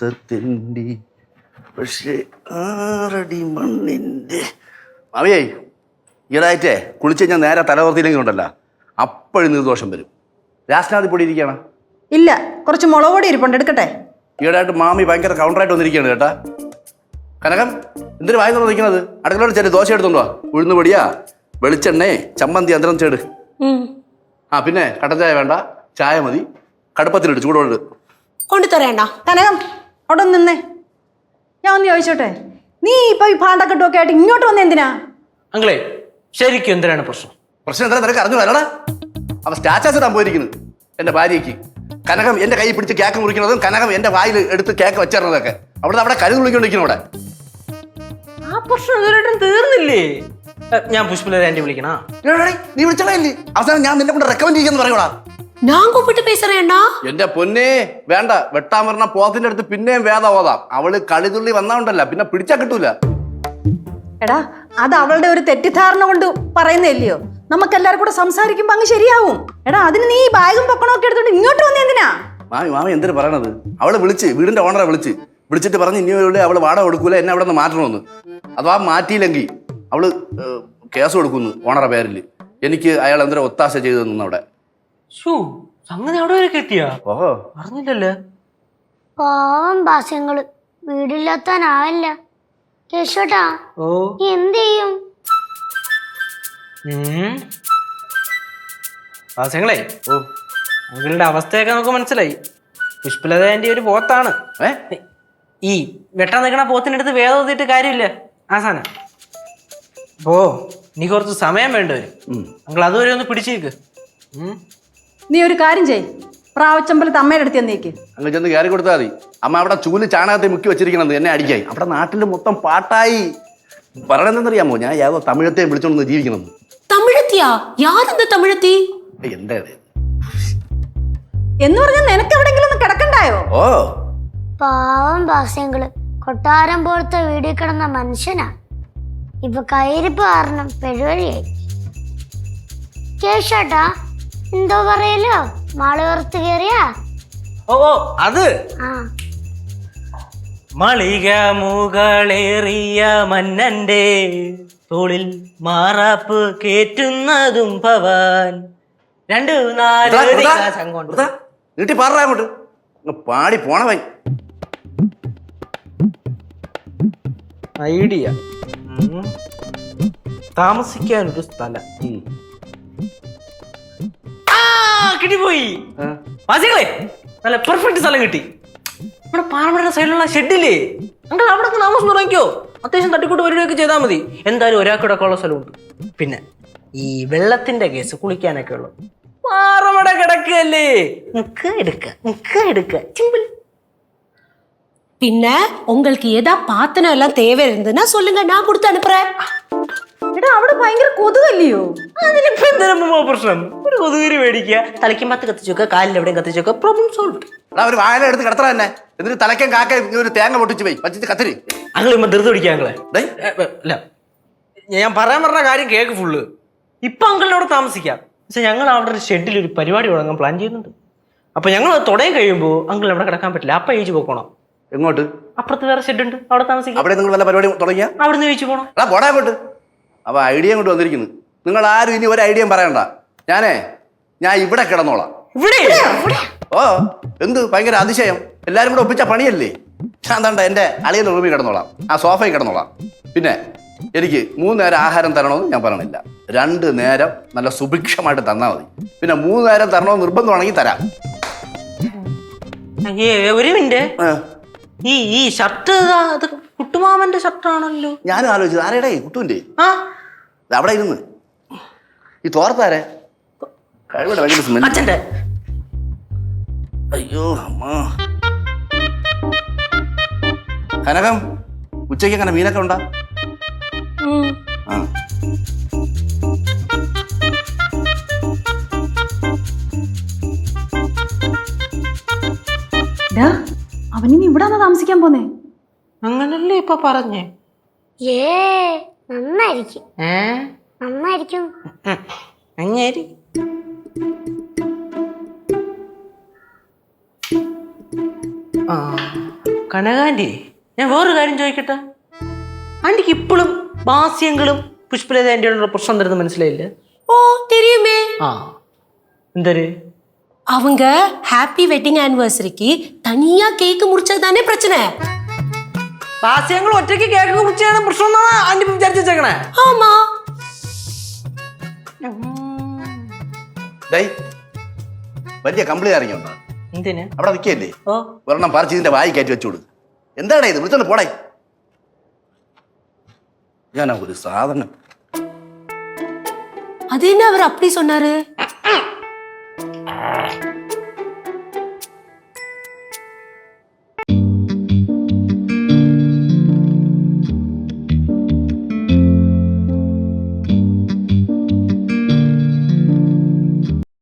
മുറ്റത്തിന്റെ പക്ഷേ ആറടി മണ്ണിന്റെ. അവയേ ഈടായിട്ടേ കുളിച്ച് ഞാൻ നേരെ തലവർത്തിയില്ലെങ്കിൽ ഉണ്ടല്ലോ അപ്പോഴും നിർദോഷം വരും. രാഷ്ട്രനാഥി പൊടി ഇരിക്കുകയാണ്? ഇല്ല കുറച്ച് മുളക് പൊടി ഇരിപ്പുണ്ട് എടുക്കട്ടെ. ഈടായിട്ട് മാമി ഭയങ്കര കൗണ്ടറായിട്ട് വന്നിരിക്കുകയാണ് കേട്ടാ. കനകം എന്തിനു വായി നിൽക്കുന്നത്? അടുക്കളോട് ചെറിയ ദോശ എടുത്തോണ്ടോ ഉഴുന്ന് പൊടിയാ വെളിച്ചെണ്ണേ ചമ്മന്തി അന്തരം ചേട്. ആ പിന്നെ കട്ടൻ ചായ വേണ്ട ചായ മതി. കടുപ്പത്തിലിട്ട് ചൂടോട് കൊണ്ടുതരേണ്ട കനകം. അവിടെ നിന്നേ. ഞാൻ ഒന്ന് ചോദിച്ചോട്ടെ? നീ ഇപ്പൊ ഈ ഭാണ്ടക്കെട്ടൊക്കെ ആയിട്ട് ഇങ്ങോട്ട് വന്ന എന്തിനാ? അങ്കിളേ ശരിക്കും എന്തിനാണ് പ്രശ്നം? പ്രശ്നം എന്താ നിനക്ക് അറിഞ്ഞു വരണ അവ സ്റ്റാറ്റസ് ഇടാൻ പോയിരിക്കുന്നു എന്റെ ഭാര്യയ്ക്ക്. കനകം എന്റെ കൈ പിടിച്ച് കേക്ക് മുറിക്കുന്നതും കനകം എന്റെ വായിൽ എടുത്ത് കേക്ക് വെച്ചിരുന്നതൊക്കെ അവിടെ അവിടെ കരുതി വിളിക്കൊണ്ടിരിക്കുന്നു അവിടെ ആ പ്രശ്നം ഇതുവരെയായിട്ടും തീർന്നില്ലേ? ഞാൻ പുഷ്പലത ആന്റി വിളിക്കണ? നീ വിളിച്ചോളേ അവസാനം ഞാൻ നിന്നെ കൊണ്ട് റെക്കമെൻഡ് ചെയ്യാന്ന് പറയൂടാ. ഞാൻ കൂപ്പിട്ട് പേസറേണ്ടാ എന്റെ പൊന്നെ വേണ്ട വെട്ടാൻ പറഞ്ഞ പോത്തിന്റെ അടുത്ത് പിന്നെയും വേദ ഓതാം. അവൾ കളിതുള്ളി വന്നാണ്ടല്ല പിന്നെ പിടിച്ചാ കിട്ടൂല. എടാ അത് അവളുടെ ഒരു തെറ്റിദ്ധാരണ കൊണ്ട് പറയുന്നില്ലയോ? നമുക്ക് എല്ലാരും കൂടെ സംസാരിക്കുമ്പോ അങ്ങ് ശരിയാവും. എടാ അതിന് നീ ഈ ബാഗും പൊക്കണമൊക്കെ എടുത്തോണ്ട് ഇങ്ങോട്ട് വന്നേ എന്തിനാ? മാമി മാമി എന്തിനു പറയണത്? അവൾ വിളിച്ച് വീടിന്റെ ഓണറെ വിളിച്ച്. വിളിച്ചിട്ട് പറഞ്ഞ് ഇനി ഇവിടെ അവൾ വാടക കൊടുക്കൂല എന്നെ അവിടെ നിന്ന് മാറ്റണമെന്ന്. അഥവാ മാറ്റിയില്ലെങ്കിൽ അവൾ കേസ് കൊടുക്കുന്നു ഓണറെ പേരിൽ എനിക്ക് അയാൾ എന്തൊരു ഒത്താശ ചെയ്തു തന്നു അവിടെ. ഷൂ സംഗതി അവിടെ വരെ എത്തിയാ ഓഹോ. പറഞ്ഞില്ലല്ലേ പാവം ഭാസ്യങ്ങൾ. വീടില്ലാത്താനാവില്ല കേശോട്ടാ ഓ. എന്ത് ചെയ്യും വാസങ്ങളെ ഓ അങ്കിളുടെ അവസ്ഥയൊക്കെ നമുക്ക് മനസ്സിലായി. പുഷ്പലത ആന്റി ഒരു പോത്താണ്. ഏ? ഈ വെട്ടാൻ നിൽക്കണ പോത്തിനടുത്ത് വേദം ഓതിയിട്ട് കാര്യമില്ല. ആസാന അപ്പോ നീ കുറച്ച് സമയം വേണ്ടി വരും. അങ്കിൾ അതുവരെ ഒന്ന് പിടിച്ചേക്ക്. നീ ഒരു കാര്യം ചെയ്. പ്രാവച്ചമ്പലത്ത് അമ്മയുടെ അടുത്ത് നീക്ക്. അങ്ങ് ചെന്ന് കയറി കൊടുത്താൽ മതി. അമ്മ അവിടെ ചൂൽ ചാണകത്തെ മുക്കി വെച്ചിരിക്കണത് എന്നെ അടിക്കായി. അവിടെ നാട്ടിൽ മൊത്തം പാട്ടായി. പറയണെന്നറിയാമോ? ഞാൻ യാതോ തമിഴത്തെ വിളിച്ചോണ്ട് ജീവിക്കണം തമിഴത്തിയാ? യാതെന്താ തമിഴത്തി? എന്താ എന്ന് പറഞ്ഞാൽ നിനക്ക് എവിടെങ്കിലും ഒന്ന് കിടക്കണ്ടായോ? ഓ. പാവം ഭാസ്യങ്ങൾ കൊട്ടാരം പോലത്തെ വീടിൽ കിടന്ന മനുഷ്യനാ. ഇപ്പൊ കയ്യിരിപ്പ് കാരണം പെരുവഴിയായി. കേശാട്ടാ എന്തോ പറയലോ? മാൾ പുറത്ത് കേറിയാ? ഓ ഓ അത്. ആ. മളിക മുകളേറിയ മന്നന്റെ തോളിൽ മാറാപ്പ് കേറ്റുന്നതും ഭവാൻ. രണ്ടു നാല് വൃതാ, വൃതാ, ദിക്കാശം കൊണ്ട്. വൃതാ, നീട്ടി പാടാ അങ്ങോട്ട്. അങ്ങ് പാടി പോണവൻ. ഐഡിയ. ഉം. താമസിക്കാനൊരു സ്ഥലം. ഉം. ആ കിട്ടിപ്പോയി ആ. വാസികളെ നല്ല പെർഫെക്റ്റ് സ്ഥലം കിട്ടി നമ്മുടെ പാറമടയുടെ സൈഡിലുള്ള ഷെഡില്ലേ അങ്കിൾ അവിടെ ഒക്കെ താമസം തുടങ്ങിക്കോ അത്യാവശ്യം തട്ടിക്കൂട്ട് വരികയൊക്കെ ചെയ്താൽ മതി എന്തായാലും ഒരാൾക്കിടക്കുള്ള സ്ഥലമുണ്ട് പിന്നെ ഈ വെള്ളത്തിന്റെ കേസ് കുളിക്കാനൊക്കെ ഉള്ളു പാറമട കിടക്കല്ലേ മുക്ക എടുക്ക മുക്ക എടുക്ക സിമ്പിൾ பின்ன உங்களுக்கு ஏதா பாத்தனம் எல்லாம் தேவை இருந்ததுன்னா சொல்லுங்க நான் கொடுத்து அனுப்புறேன் എടാ അവിടെ ഭയങ്കര കൊതുകല്ലയോ? അതിലിപ്പോ എന്താ പ്രശ്നം? ഒരു കൊതുകരി മേടിക്കുക. തലയ്ക്കും പത്ത് കത്തിച്ചു വെക്കുക കാലിൽ എവിടെയും കത്തിച്ചു വെക്കുക പ്രോബ്ലം സോൾവ് എടാ, ഒരു വായന എടുത്ത് കിടത്തറ തന്നെ എന്നിട്ട് തലയ്ക്കും കാക്ക ഒരു തേങ്ങ പൊട്ടിച്ച് പോയി. വച്ചിട്ട് കത്തിരി. അങ്ങളെ ഇമ്മ ധൃതി പിടിക്കുക അങ്ങളെ. അല്ല. ഞാൻ പറയാൻ പറഞ്ഞ കാര്യം കേക്ക് ഫുള്ള്. ഇപ്പൊ അങ്കിളിന്റെ അവിടെ താമസിക്കാം. പക്ഷെ ഞങ്ങൾ അവിടെ ഒരു ഷെഡിൽ ഒരു പരിപാടി തുടങ്ങാൻ പ്ലാൻ ചെയ്യുന്നുണ്ട്. അപ്പൊ ഞങ്ങൾ അത് തുടങ്ങി കഴിയുമ്പോൾ അങ്കിൾ അവിടെ കിടക്കാൻ പറ്റില്ല. അപ്പൊ ഏജ് പോക്കണം. എങ്ങോട്ട്? അപ്പുറത്ത് വേറെ ഷെഡ് ഉണ്ട് അവിടെ താമസിക്കാം. അവിടെ നിങ്ങൾ വല്ല പരിപാടി തുടങ്ങിയാ? അവിടെ നിന്ന് കഴിച്ചു പോകണം എടാ പോടാ അങ്ങോട്ട്. അപ്പൊ ഐഡിയ കൊണ്ട് വന്നിരിക്കുന്നു. നിങ്ങൾ ആരും ഇനി ഒരു ഐഡിയയും പറയണ്ട. ഞാനേ ഞാൻ ഇവിടെ കിടന്നോളാം. ഇവിടെ? ഓ എന്ത്? ഭയങ്കര അതിശയം. എല്ലാരും കൂടെ ഒപ്പിച്ച പണിയല്ലേ? ഞാൻ തണ്ട എന്റെ അളിയൽ റൂമിൽ കിടന്നോളാം. ആ സോഫയിൽ കിടന്നോളാം. പിന്നെ എനിക്ക് മൂന്ന് നേരം ആഹാരം തരണമെന്ന് ഞാൻ പറയണില്ല രണ്ട് നേരം നല്ല സുഭിക്ഷമായിട്ട് തന്നാൽ മതി. പിന്നെ മൂന്ന് നേരം തരണമെന്ന് നിർബന്ധമാണെങ്കിൽ തരാം. ഒരു മിനിറ്റ്. ഈ ഈ ഷർട്ട് അത് കുട്ടുമാമന്റെ ഷർട്ടാണല്ലോ ഞാനും ആലോചിച്ചു ആരേടേ കുട്ടുവിന്റെ? ആ. അവിടെ ഇരുന്ന്. ഈ തോർത്താരെ കഴിവിടെ ഭയങ്കര സ്മെല്ല് അച്ഛന്റെ അയ്യോ അമ്മ. കനകം ഉച്ചയ്ക്ക് അങ്ങനെ മീനൊക്കെ ഉണ്ടാ? ആ. അവനിന് ഇവിടെ വന്ന് താമസിക്കാൻ പോന്നേ? അങ്ങനല്ലേ ഇപ്പൊ പറഞ്ഞേ? ഏ നന്നായിരിക്കും. ഏ? നന്നായിരിക്കും. അങ്ങേരി. ആ കനകാന്റി ഞാൻ വേറൊരു കാര്യം ചോദിക്കട്ടെ? ആന്റിക്ക് ഇപ്പോഴും ബാസ്യങ്ങളും പുഷ്പലതാന്റിയോടുള്ള പ്രശ്നം തരുന്ന മനസ്സിലായില്ല? ഓ തെരിയുമേ. ആ എന്തര്? அவங்க ஹாப்பி வெட்டிங் ஆனிவர்சரிக்கு தனியா கேக் முறிச்சது தானே பிரச்சனை ബാസ്യങ്ങൾ ഒറ്റയ്ക്ക് കേക്ക് കുറിച്ചാണ് പ്രശ്നം എന്നാണ് ആന്റി വിചാരിച്ചു വെച്ചേക്കണേ ஆமா ഡേയ് വലിയ കമ്പിളി ഇറങ്ങിയുണ്ടോ എന്തിന് അവിടെ നിൽക്കല്ലേ ഓ ഒരെണ്ണം പറിച്ച് ഇതിന്റെ വായി കയറ്റി വെച്ചു കൊടുക്ക് എന്താടാ ഇത് വിളിച്ചോണ്ട് പോടേ ഞാനാ ഒരു സാധനം அது என்ன அவர் அப்படி சொன்னாரு you